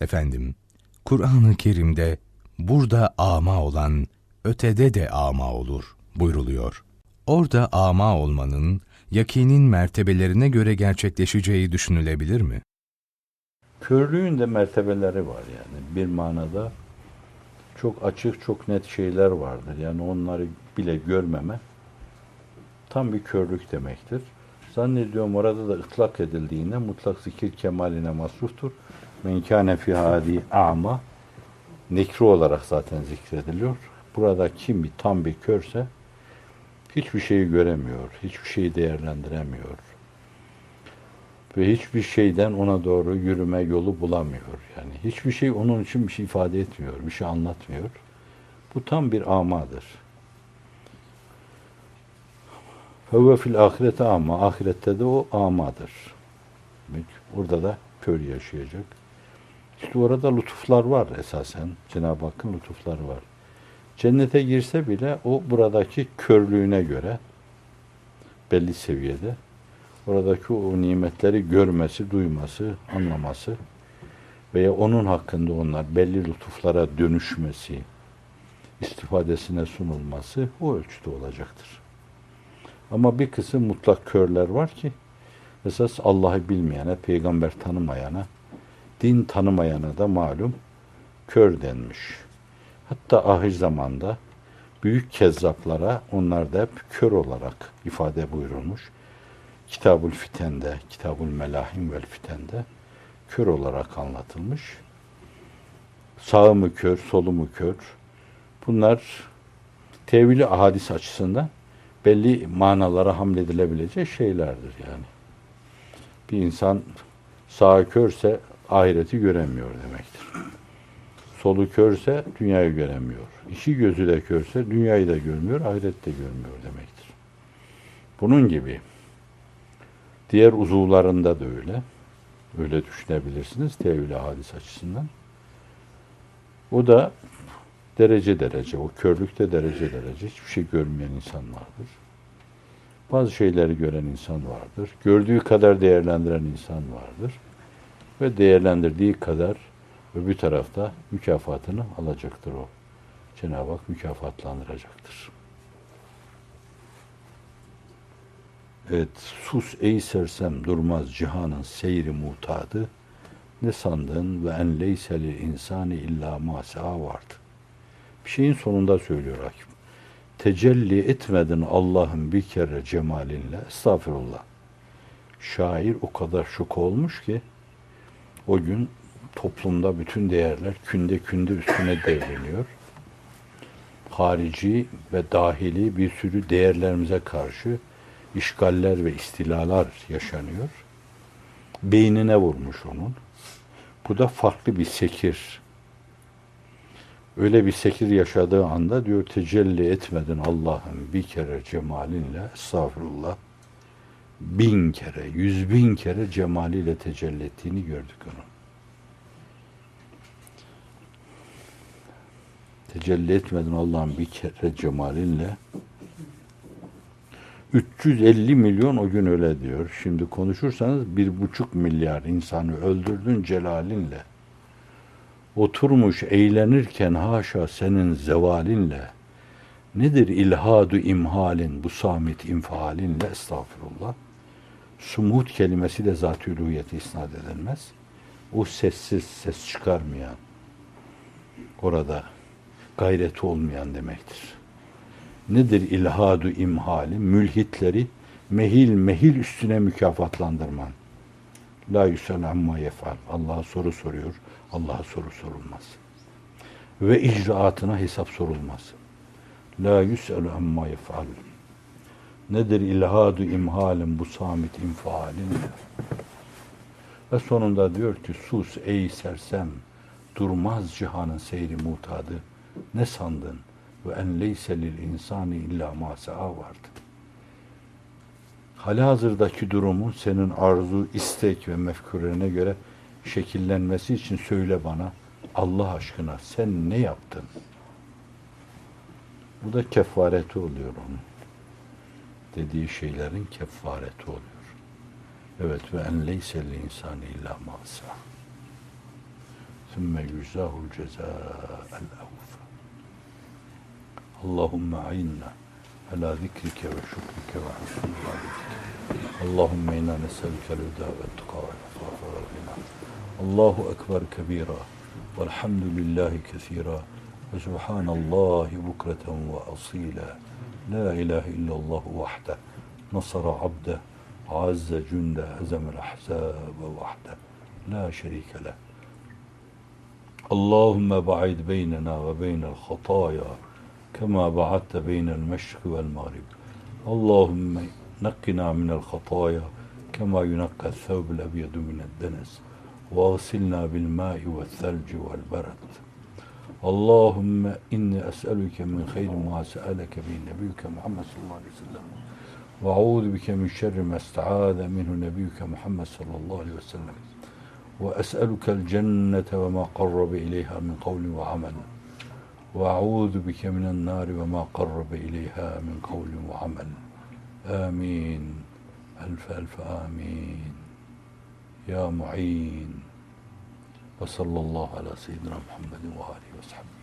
Efendim, Kur'an-ı Kerim'de burada ama olan ötede de ama olur buyruluyor. Orada ama olmanın yakinin mertebelerine göre gerçekleşeceği düşünülebilir mi? Körlüğün de mertebeleri var yani. Bir manada çok açık, çok net şeyler vardır. Yani onları bile görmeme tam bir körlük demektir. Zannediyorum orada da ıtlak edildiğinde mutlak zikir kemaline masruftur. Men kâne fî hâdî a'ma nekri olarak zaten zikrediliyor. Burada kim bir tam bir körse hiçbir şeyi göremiyor, hiçbir şeyi değerlendiremiyor. Ve hiçbir şeyden ona doğru yürüme yolu bulamıyor. Yani hiçbir şey onun için bir şey ifade etmiyor, bir şey anlatmıyor. Bu tam bir amadır. Fevve fil ahirete ama ahirette de o amadır. Orada da kör yaşayacak. İşte orada lütuflar var esasen. Cenab-ı Hakk'ın lütufları var. Cennete girse bile o buradaki körlüğüne göre belli seviyede oradaki o nimetleri görmesi, duyması, anlaması veya onun hakkında onlar belli lütuflara dönüşmesi, istifadesine sunulması o ölçüde olacaktır. Ama bir kısım mutlak körler var ki esas Allah'ı bilmeyene, peygamber tanımayana, din tanımayana da malum kör denmiş. Hatta ahir zamanda büyük kezzaplara onlar da hep kör olarak ifade buyurulmuş. Kitabul Fiten'de, Kitabul Melahim vel Fiten'de kör olarak anlatılmış. Sağı mı kör, solu mu kör? Bunlar tevili ahadis açısından belli manalara hamledilebilecek şeylerdir yani. Bir insan sağı körse ahireti göremiyor demektir. Solu körse dünyayı göremiyor. İki gözü de körse dünyayı da görmüyor, ahireti de görmüyor demektir. Bunun gibi diğer uzuvlarında da öyle. Öyle düşünebilirsiniz tevhid hadis açısından. O da derece derece, o körlükte derece derece hiçbir şey görmeyen insan vardır. Bazı şeyleri gören insan vardır. Gördüğü kadar değerlendiren insan vardır. Ve değerlendirdiği kadar öbür tarafta mükafatını alacaktır o. Cenab-ı Hak mükafatlandıracaktır. Evet, sus ey sersem durmaz cihanın seyri mutadı. Ne sandın ve en leyseli insani illa masa vardı. Bir şeyin sonunda söylüyor hakim. Tecelli etmedin Allah'ın bir kere cemalinle. Estağfirullah. Şair o kadar şok olmuş ki o gün toplumda bütün değerler künde künde üstüne devriliyor. Harici ve dahili bir sürü değerlerimize karşı işgaller ve istilalar yaşanıyor. Beynine vurmuş onun. Bu da farklı bir sekir. Öyle bir sekir yaşadığı anda diyor tecelli etmedin Allah'ın bir kere cemalinle estağfurullah bin kere, yüz bin kere cemaliyle tecelli ettiğini gördük onun. Tecelli etmedin Allah'ın bir kere cemalinle 350 milyon o gün öyle diyor. Şimdi konuşursanız bir buçuk milyar insanı öldürdün celalinle. Oturmuş eğlenirken haşa senin zevalinle. Nedir ilhadu imhalin bu samit infialinle estağfurullah. Sumut kelimesi de zat-ı uluhiyete isnat edilmez. O sessiz, ses çıkarmayan, orada gayreti olmayan demektir. Nedir ilhadu imhali? Mülhitleri mehil mehil üstüne mükafatlandırman. La yusel amma yefal. Allah'a soru soruyor. Allah'a soru sorulmaz. Ve icraatına hesap sorulmaz. La yusel amma yefal. Nedir ilhadu imhalin bu samit infalin? Ve sonunda diyor ki sus ey sersem durmaz cihanın seyri mutadı. Ne sandın? Ve en leyse lil insani illa ma vardı. Halihazırdaki durumun senin arzu, istek ve mefkurene göre şekillenmesi için söyle bana Allah aşkına sen ne yaptın? Bu da kefareti oluyor onun dediği şeylerin kefareti oluyor. Evet ve en leyselli insan illa masa. Sümme yüzahul ceza el avfa. Allahümme aynna ala zikrike ve şükrike ve husnul Allahümme inna neselke lüda ve tuka ve afafa ve gina. Allahu ekber kebira. Velhamdülillahi kesira. Ve subhanallahi bukreten ve asila. لا إله إلا الله وحده نصر عبده عز جنده هزم الأحزاب وحده لا شريك له. اللهم بعد بيننا وبين الخطايا كما بعدت بين المشرق والمغرب. اللهم نقنا من الخطايا كما ينقى الثوب الأبيض من الدنس واغسلنا بالماء والثلج والبرد. اللهم إني أسألك من خير ما سألك به نبيك محمد صلى الله عليه وسلم. وأعوذ بك من شر ما استعاذ منه نبيك محمد صلى الله عليه وسلم. وأسألك الجنة وما قرب إليها من قول وعمل. وأعوذ بك من النار وما قرب إليها من قول وعمل. آمين. ألف ألف آمين. يا معين. وصلى الله على سيدنا محمد وآله وصحبه.